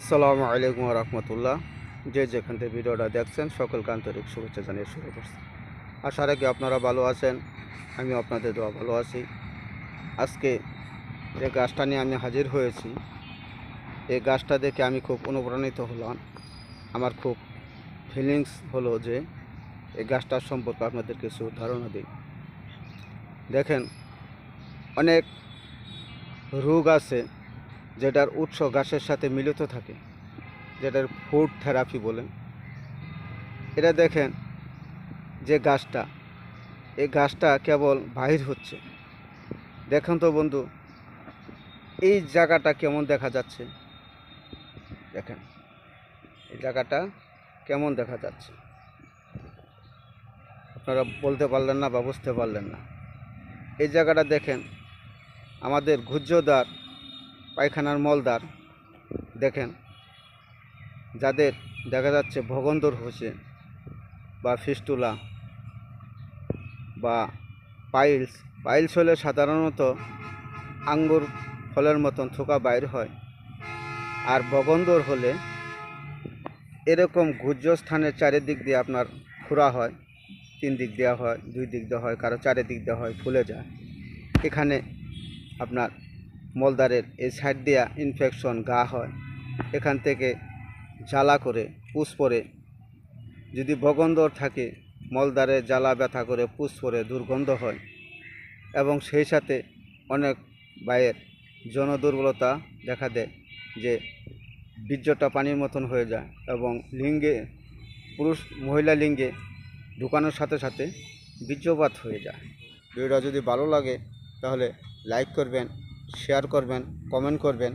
আসসালামু আলাইকুম রহমতুল্লাহ। যে যেখান থেকে ভিডিওটা দেখছেন, সকলকে আন্তরিক শুভেচ্ছা জানিয়ে শুরু করছি। আশা রাখি আপনারা ভালো আছেন আমি আপনাদের দোয়া ভালো আছি। আজকে যে গাছটা নিয়ে আমি হাজির হয়েছি, এই গাছটা দেখে আমি খুব অনুপ্রাণিত হলাম। আমার খুব ফিলিংস হলো যে এই গাছটার সম্পর্কে আপনাদের কিছু ধারণা দিই। দেখেন, অনেক রোগ আছে যেটার উৎস গাছের সাথে মিলিত থাকে, যেটার ফুড থেরাপি বলে এটা দেখেন যে গাছটা এই গাছটা কেবল বাহির হচ্ছে। দেখেন তো বন্ধু, এই জায়গাটা কেমন দেখা যাচ্ছে? দেখেন, এই জায়গাটা কেমন দেখা যাচ্ছে? আপনারা বলতে পারলেন না বা বুঝতে পারলেন না। এই জায়গাটা দেখেন, আমাদের গুজ্জদার পায়খানার মলদার দেখেন, যাদের দেখা যাচ্ছে ভগন্দর হচ্ছে বা ফিস্টুলা বা পাইলস পাইলস হলে সাধারণত আঙ্গুর ফলের মতন থোকা বাইর হয়। আর ভগন্দর হলে এরকম গুজ্জ স্থানের চারিদিক দিয়ে আপনার খুরা হয়, তিন দিক দেওয়া হয়, দুই দিক দেওয়া হয়, কারও চারিদিক দেওয়া হয়, ফুলে যায়। এখানে আপনার মলদারের এই সাইড দিয়া ইনফেকশন গা হয়। এখান থেকে জ্বালা করে, পুষ পরে। যদি বগন্দর থাকে মলদারে জ্বালা ব্যথা করে, পুষ পরে দুর্গন্ধ হয়। এবং সেই সাথে অনেক বায়ের যৌন দুর্বলতা দেখা দেয় যে বীর্যটা পানির মতন হয়ে যায় এবং লিঙ্গে, পুরুষ মহিলা লিঙ্গে ঢুকানোর সাথে সাথে বীর্যপাত হয়ে যায়। ভিডিওটা যদি ভালো লাগে, তাহলে লাইক করবেন শেয়ার করবেন কমেন্ট করবেন।